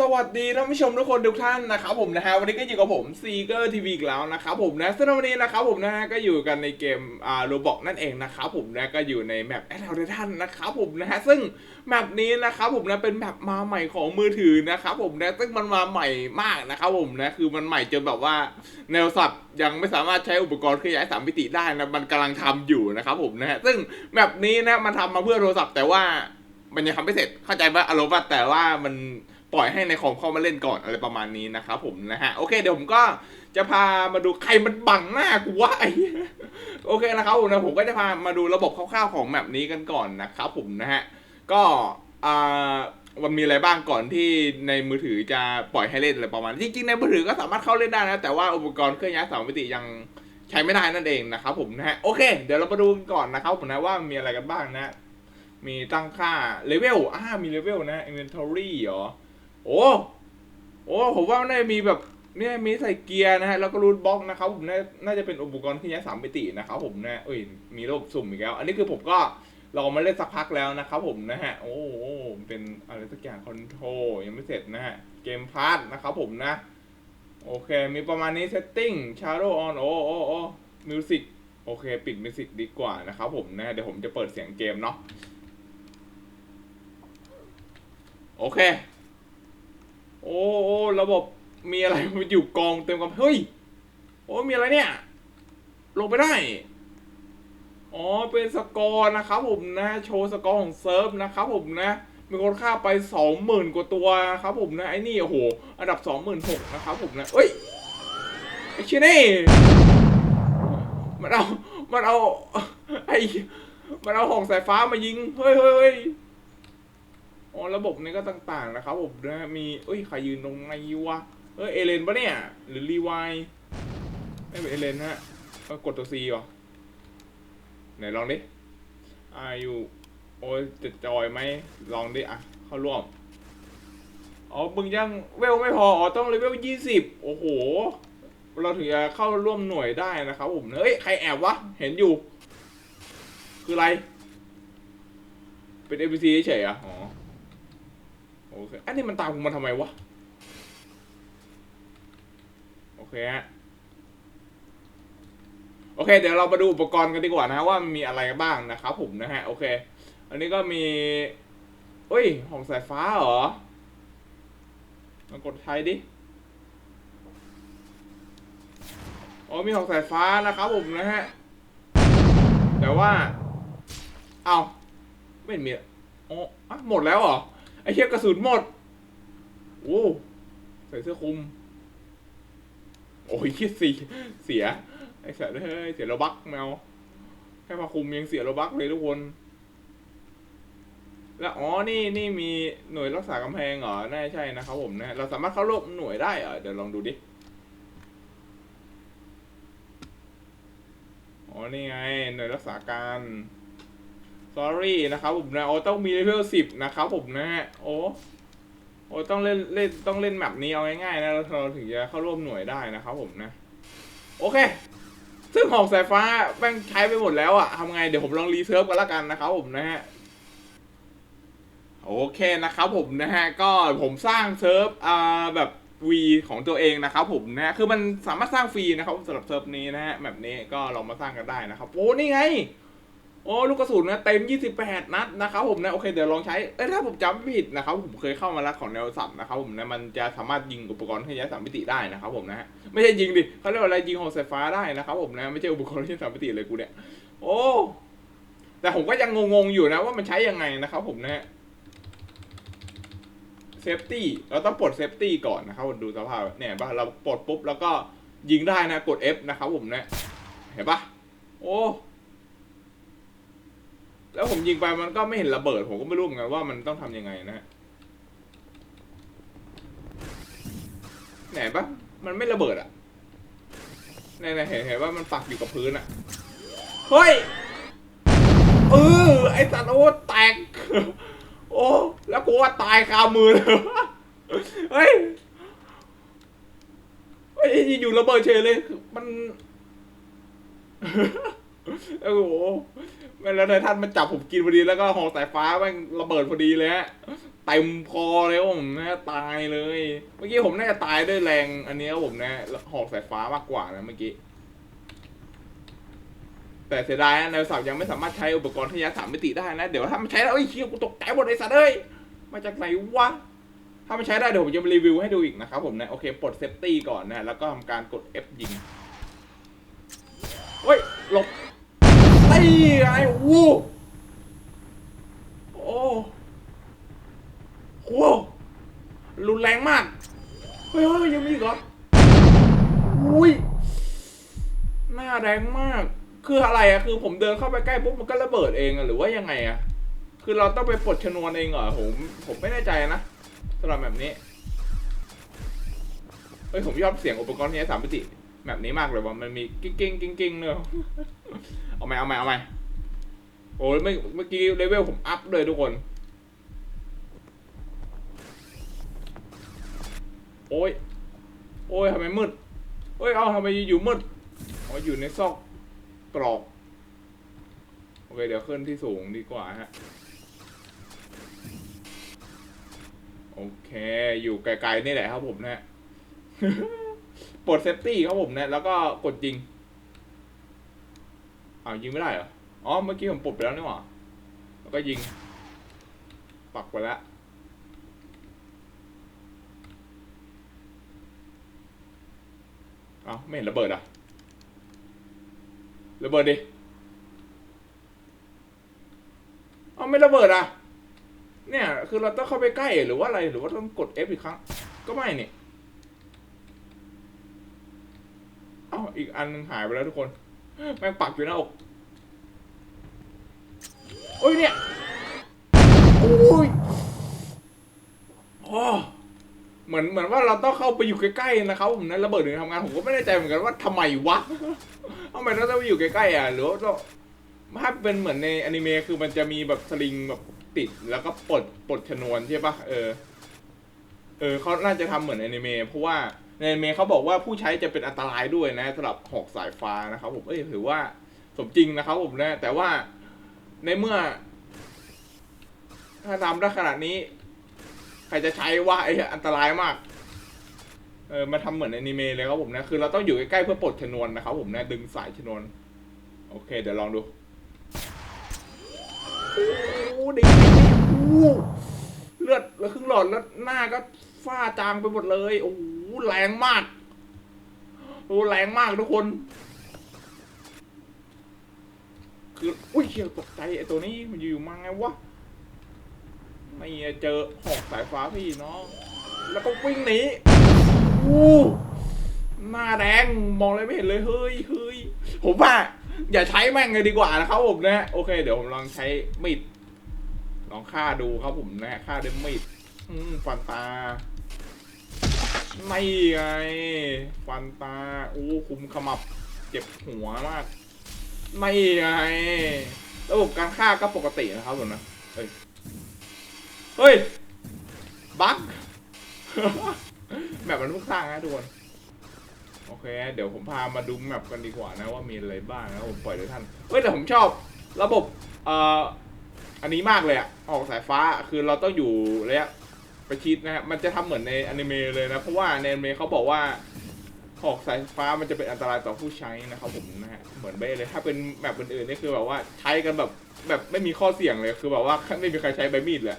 สวัสดีท่านผู้ชมทุกคนทุกท่านนะครับผมนะฮะวันนี้ก็อยู่กับผมซีเกอร์ทีวีอีกแล้วนะครับผมนะซึ่งวันนี้นะครับผมนะฮะก็อยู่กันในเกมอ่าโรบอกนั่นเองนะครับผมนะก็อยู่ในแมปแอดเทท่านนะครับผมนะฮะซึ่งแมปนี้นะครับผมนะเป็นแมปมาใหม่ของมือถือนะครับผมนะซึ่งมันมาใหม่มากนะครับผมนะคือมันใหม่จนแบบว่าแนวสัตว์ยังไม่สามารถใช้อุปกรณ์เคลื่อนย้ายสามมิติได้นะมันกำลังทำอยู่นะครับผมนะฮะซึ่งแมปนี้นะมันทำมาเพื่อโทรศัพท์แต่ว่ามันยังทำไม่เสร็จเข้าใจว่าอารมณ์แต่ว่ามัน ปล่อยให้ในคอมเข้ามาเล่นก่อนอะไรประมาณนี้นะครับผมนะฮะโอเคเดี๋ยวผมก็จะพามาดูใครมันบังหน้ากูวะไอ้โอเคนะครับผมนะผมก็จะพามาดูระบบคร่าวๆของแมปนี้กันก่อนนะครับผมนะฮะก็อ่ามันมีอะไรบ้างก่อนที่ในมือถือจะปล่อยให้เล่นอะไรประมาณจริงๆในมือถือก็สามารถเข้าเล่นได้นะ แต่ว่าอุปกรณ์เครื่องย้ายสามมิติยังใช้ไม่ได้นั่นเองนะครับผมนะฮะโอเคเดี๋ยวเรามาดูกันก่อนนะครับผมนะว่ามีอะไรกันบ้างนะ มีตั้งค่าเลเวลอ่ามีเลเวลนะ inventory เหรอ โอ้ โอ้ ผมว่าน่าจะมีแบบเนี่ยมีใส่เกียร์นะฮะ แล้วก็รูทบล็อกนะครับผมน่าน่าจะเป็นอุปกรณ์ที่ย้ายสามมิตินะครับผมนะเอ้ย มีระบบสุ่มอีกแล้ว อันนี้คือผมก็ลองมาเล่นสักพักแล้วนะครับผมนะฮะ โอ้โหเป็นอะไรสักอย่างคอนโทรยังไม่เสร็จนะฮะ เกมพาร์ทนะครับผมนะ โอเค มีประมาณนี้ setting shadow on โอ้โอ้โอ้ music โอเค ปิดมิวสิกดีกว่านะครับผมนะ เดี๋ยวผมจะเปิดเสียงเกมเนาะ โอเค โอ้โอ้ระบบมีอะไรมันอยู่กองเต็มกับเฮ้ย โอ้มีอะไรเนี่ย ลงไปได้ อ๋อ เป็นสกอร์นะครับผมนะ โชว์สกอร์ของเซิร์ฟนะครับผมนะ มีคนฆ่าไปสองหมื่นกว่าตัวนะครับผมนะ ไอ้นี่โอ้โห อันดับสองหมื่นหกนะครับผมนะเอ้ย ไอ้เชยนี่มันเอา มันเอา ไอ้ มันเอาของสายฟ้ามายิง เฮ้ยเฮ้ย อ๋อระบบนี้ก็ต่างๆนะครับผมนะมีเอ้ยใครยืนตรงไหนวะเออเอเลนปะเนี่ย หรือรีไวน์ไม่เป็นเอเลนฮะก็กดตัวซีวะไหนลองดิอายุโอ้ยจะจอยไหมลองดิอะเข้าร่วมอ๋อมึงยังเวลไม่พออ๋อต้องเลเวลยี่สิบโอ้โห เราถึงจะเข้าร่วมหน่วยได้นะครับผมเฮ้ยใครแอบวะ เห็นอยู่ คืออะไร เป็นเอ NPC เฉยอะอ๋อ โอเค อันนี้มันตามกูมาทำไมวะ โอเคฮะ โอเค เดี๋ยวเรามาดูอุปกรณ์กันดีกว่านะว่ามีอะไรบ้างนะครับผมนะฮะ โอเค อันนี้ก็มีเฮ้ยห้องสายฟ้าเหรอมากดใช้ดิอ๋อมีห้องสายฟ้านะครับผมนะฮะ แต่ว่า เอาไม่มีอ๋ออหมดแล้วเหรอ เชี่ยกระสุนหมด โอ้ใส่เสื้อคลุม โอ้ยคิดสีเสีย ไอ้สัตว์เฮ้ยเสียโลบักแมวแค่มาคุมยังเสียโลบักเลยทุกคน แล้วอ๋อนี่นี่มีหน่วยรักษากำแพงเหรอน่าใช่นะครับผมนะ เราสามารถเข้าร่วมหน่วยได้เหรอเดี๋ยวลองดูดิอ๋อนี่ไงหน่วยรักษาการ sorry นะครับผมนะโอ้ต้องมีเลเวลสิบนะครับผมนะฮะโอ้โอ้ต้องเล่นเล่นต้องเล่นแมปนี้เอาง่ายๆนะเราเราถึงจะเข้าร่วมหน่วยได้นะครับผมนะ โอเค ซึ่งหอกสายฟ้าแม่งใช้ไปหมดแล้วอะทำไงเดี๋ยวผมลองรีเซิร์ฟกันละกันนะครับผมนะฮะโอเคนะครับผมนะฮะก็ผมสร้างเซิร์ฟอ่าแบบวีของตัวเองนะครับผมนะฮะคือมันสามารถสร้างฟรีนะครับสำหรับเซิร์ฟนี้นะฮะแบบนี้ก็ลองมาสร้างกันได้นะครับโอ้นี่ไง โอ้ลูกกระสุนนะเต็ม 28 นัดนะครับผมนะโอเคเดี๋ยวลองใช้เอ้ยถ้าผมจำไม่ผิดนะครับผมเคยเข้ามาแล้วของแนวสับนะครับผมนะมันจะสามารถยิงอุปกรณ์เครื่งย้สามมิติได้นะครับผมนะฮะไม่ใช่ยิงดิเขาเรียกว่าอะไรยิงขอสายฟ้าได้นะครับผมนะไม่ใช่อุปกรณ์เครื่องย้สามมิติเลยกูเนี่ยโอ้แต่ผมก็ยังงงๆอยู่นะว่ามันใช้ยังไงนะครับผมนะฮะเซฟตี้เราต้องปลดเซฟตี้ก่อนนะครับดูสภาพเนี่ยป่ะเราปลดปุ๊บแล้วก็ยิงได้นะกด F นะครับผมนะเห็นปะโอ้ แล้วผมยิงไปมันก็ไม่เห็นระเบิด ผมก็ไม่รู้เหมือนกันว่ามันต้องทำยังไงนะฮะไหนปะมันไม่ระเบิดอะไหนไหนเห็นเห็นว่ามันปักอยู่กับพื้นอะเฮ้ยเออไอ้สัตว์โอ้แตก โอ้แล้วกูว่าตายคามือเลยเฮ้ยเฮ้ยอยู่ระเบิดเฉยเลย มัน โอ้โห แล้วนท่านมาจับผมกินพอดีแล้วก็หอสายฟ้าแม่งระเบิดพอดีเลยฮะเต็มคอเลยผมนะตายเลย เมื่อกี้ผมน่าจะตายด้วยแรงอันนี้ผมนะหอกสายฟ้ามากกว่านะเมื่อกี้ แต่เสียดายนะไดโนสาร์ยังไม่สามารถใช้อุปกรณ์ทยาสามมิติได้นะ เดี๋ยวถ้ามันใช้แล้วเอ้ยเชี่ยกูตกใจหมดไอ้สัตว์เอ้ยมาจากไหนวะถ้ามันใช้ได้เดี๋ยวผมจะมารีวิวให้ดูอีกนะครับผมนะโอเคปลดเซฟตี้ก่อนนะแล้วก็ทำการกด F ยิงเฮ้ยหลบ ไอ้ไอ้วูโอ้โหรุนแรงมาก เฮ้ยยังมีอีกเหรออุ้ยหน้าแรงมาก คืออะไรอะคือผมเดินเข้าไปใกล้ปุ๊บมันก็ระเบิดเองอะหรือว่ายังไงอะคือเราต้องไปปลดชนวนเองเหรอผมผมไม่แน่ใจนะสำหรับแบบนี้เฮ้ยผมชอบเสียงอุปกรณ์ที่สามมิติแบบนี้มากเลยว่ามันมีกิ้งกิ้งกิ้งกิ้งเนอะ เอาไหมเอาไหมเอาไหมโอ้ยเมื่อเมื่อกี้เลเวลผมอัพเลยทุกคน โอ้ย โอ้ยทำไมมืดเฮ้ย เอาทำไมอยู่มืดอ๋ออยู่ในซอกตรอก โอเค เดี๋ยวขึ้นที่สูงดีกว่าฮะ โอเค อยู่ไกลๆนี่แหละครับผมนะ ปลดเซฟตี้ครับผมนะ แล้วก็กดยิง อ้าวยิงไม่ได้เหรอ อ๋อ เมื่อกี้ผมปลดไปแล้วนี่หว่า แล้วก็ยิง ปักไปแล้วเอาไม่เห็นระเบิดอะ ระเบิดดิเอาไม่ระเบิดอะ เนี่ย คือเราต้องเข้าไปใกล้หรือว่าอะไร หรือว่าต้องกด F อีกครั้ง ก็ไม่เนี่ยเอ้าอีกอันหายไปแล้วทุกคน แม่งปักอยู่หน้าอกโอ้ยเนี่ยโอ้ยอ๋อเหมือนเหมือนว่าเราต้องเข้าไปอยู่ใกล้ๆนะครับผมนะระเบิดถึงทำงานผมก็ไม่แน่ใจเหมือนกันว่าทำไมวะทำไมเราต้องไปอยู่ใกล้ๆอะหรือว่าเราถ้าเป็นเหมือนในอนิเมะคือมันจะมีแบบสลิงแบบติดแล้วก็ปลดปลดชนวนใช่ปะเออเออเขาน่าจะทำเหมือนอนิเมะเพราะว่า ในเมเขาบอกว่าผู้ใช้จะเป็นอันตรายด้วยนะสำหรับหอกสายฟ้านะครับผมเอ้ยถือว่าสมจริงนะครับผมนะ แต่ว่าในเมื่อ ถ้าทำได้ขนาดนี้ ใครจะใช้ว่าไอ้อันตรายมาก เออมาทำเหมือนอนิเมะเลยครับผมนะ คือเราต้องอยู่ใกล้ๆเพื่อปลดชนวนนะครับผมนะดึงสายชนวน โอเค เดี๋ยวลองดูโอ้ดีโอ้เลือดเลือครึ่งหลอดแล้วหน้าก็ฝ้าจางไปหมดเลยโอ้ แรงมากโอ้แรงมากทุกคน คือ อุ้ยเชี่ยตกใจไอ้ตัวนี้มันอยู่มาไงวะไม่เจอหอกสายฟ้าพี่น้องแล้วก็วิ่งหนีอู้หน้าแดงมองอะไรไม่เห็นเลยเฮ้ยเฮ้ยผมว่าอย่าใช้แม่งเลยดีกว่านะครับผมนะโอเคเดี๋ยวผมลองใช้มีดลองฆ่าดูครับผมนะฆ่าด้วยมีดอืมฟันตา ไม่ไงฟันตาโอ้คุมขมับเจ็บหัวมาก ไม่ไงระบบการฆ่าก็ปกตินะครับผมนะเฮ้ยเฮ้ยบั๊กแบบมันเพิ่งสร้างนะทุกคนโอเค เดี๋ยวผมพามาดูแมปกันดีกว่านะว่ามีอะไรบ้างนะผมปล่อยเลยท่านเฮ้ยแต่ผมชอบระบบเอ่ออันนี้มากเลยอะออกสายฟ้าคือเราต้องอยู่ระยะ ประชิดนะฮะมันจะทำเหมือนในอนิเมะเลยนะ เพราะว่าในอนิเมะเขาบอกว่าหอกสายฟ้ามันจะเป็นอันตรายต่อผู้ใช้นะครับผมนะฮะเหมือนเบ้เลย ถ้าเป็นแมปอื่นๆนี่คือแบบว่าใช้กันแบบแบบไม่มีข้อเสี่ยงเลยคือแบบว่าไม่มีใครใช้ใบมีดเลย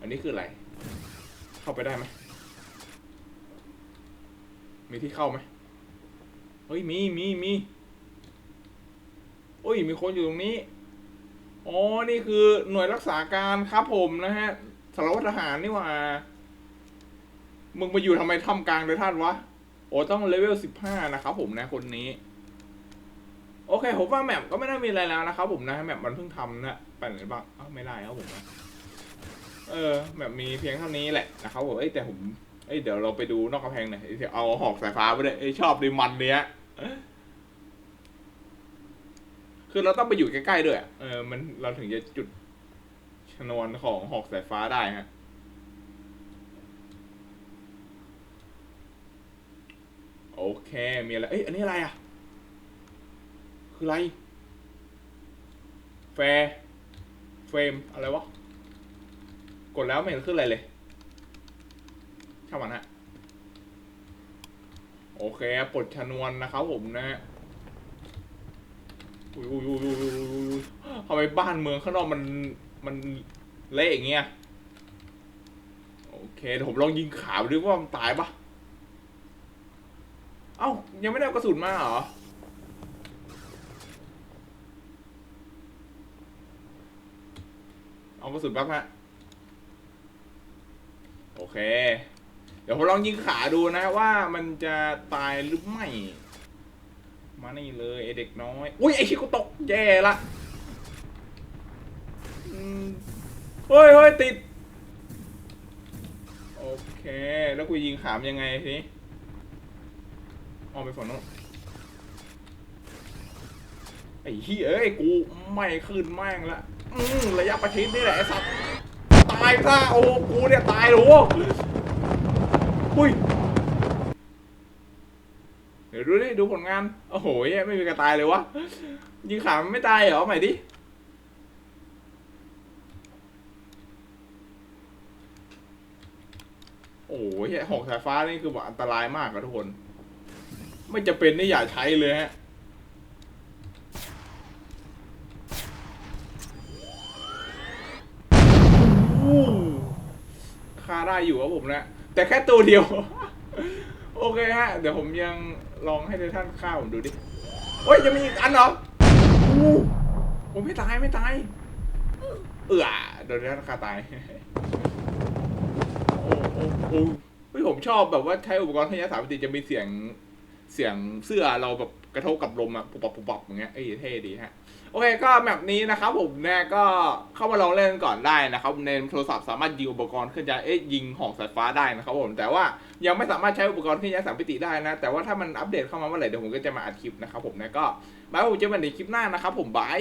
อันนี้คืออะไร เข้าไปได้ไหมมีที่เข้าไหมเฮ้ยมีมีมีโอ้ยมีคนอยู่ตรงนี้อ๋อนี่คือหน่วยรักษาการครับผมนะฮะ สารวัตรทหารนี่ว่า มึงมาอยู่ทำไมถ้ำกลางเลยท่านวะ โอ้ต้องเลเวลสิบห้านะครับผมนะคนนี้ โอเคผมว่าแมปก็ไม่น่ามีอะไรแล้วนะครับผมนะแมปมันเพิ่งทำนะไปไหนบ้างเอ้าไม่ได้ครับผมนะเออแมปมีเพียงเท่านี้แหละนะครับผมเอ้ยแต่ผมเอ้ยเดี๋ยวเราไปดูนอกกำแพงหน่อยเดี๋ยวเอาหอกสายฟ้าไปเลยเอ้ชอบดิมันเนี้ยคือเราต้องไปอยู่ใกล้ๆด้วยเออมันเราถึงจะจุด ชนวนของหอกสายฟ้าได้ฮะโอเค มีอะไร เอ้ย อันนี้อะไรอะ คืออะไร แฟร์เฟรม อะไรวะ กดแล้วไม่เห็นขึ้นอะไรเลยช่างมันฮะ โอเคปลดชนวนนะครับผมนะฮะอุ้ยอุ้ยอุ้ยอุ้ยอุ้ยอุ้ยทำไมบ้านเมืองข้างนอกมัน มันเละอย่างเงี้ย โอเคเดี๋ยวผมลองยิงขาดูว่ามันตายปะเอ้า ยังไม่ได้กระสุนมาเหรอ เอากระสุนแป๊บฮะ โอเค เดี๋ยวผมลองยิงขาดูนะว่ามันจะตายหรือไม่ มานี่เลยไอเด็กน้อย อุ้ยไอชิคุตกแย่ละอืม เฮ้ยเฮ้ยติด โอเค แล้วกูยิงขามนยังไงทีนี้ออกไปฝั่งโน้นไอ้เฮ้ยเอ้ย กูไม่ขึ้นแม่งละ อืมระยะประชิดนี่แหละไอ้สัตว์ ตายซะโอ้กูเนี่ยตายโอ้อุ้ย เดี๋ยวดูดิ ดูผลงาน โอ้โหไม่มีกระตายเลยวะ ยิงขามันไม่ตายเหรอ ใหม่ดิ โอ้โหเหี้ยหอกสายฟ้านี่คือแบบอันตรายมากอะทุกคน ไม่จะเป็นนี่อย่าใช้เลยฮะ อู้ค่าได้อยู่ครับผมนะ แต่แค่ตัวเดียว โอเคฮะ เดี๋ยวผมยังลองให้ท่านฆ่าผมดูดิเฮ้ยยังมีอีกอันเหรออู้ผมไม่ตายไม่ตาย เอือโดนท่านฆ่าตาย เฮ้ยผมชอบแบบว่าใช้อุปกรณ์ที่ยาสามมิติจะมีเสียงเสียงเสื้อเราแบบกระทบกับลมอะปุบปับปุบปับอย่างเงี้ยเอ้ยเท่ดีฮะโอเคก็แบบนี้นะครับผมเนี่ยก็เข้ามาลองเล่นก่อนได้นะครับในโทรศัพท์สามารถยิงอุปกรณ์เคลื่อนย้ายเอ๊ะยิงหอกสายฟ้าได้นะครับผมแต่ว่ายังไม่สามารถใช้อุปกรณ์เคลื่อนย้ายสามมิติได้นะ แต่ว่าถ้ามันอัปเดตเข้ามาเมื่อไหร่เดี๋ยวผมก็จะมาอัดคลิปนะครับผมนะก็บายผมเจอกันในคลิปหน้านะครับผมบาย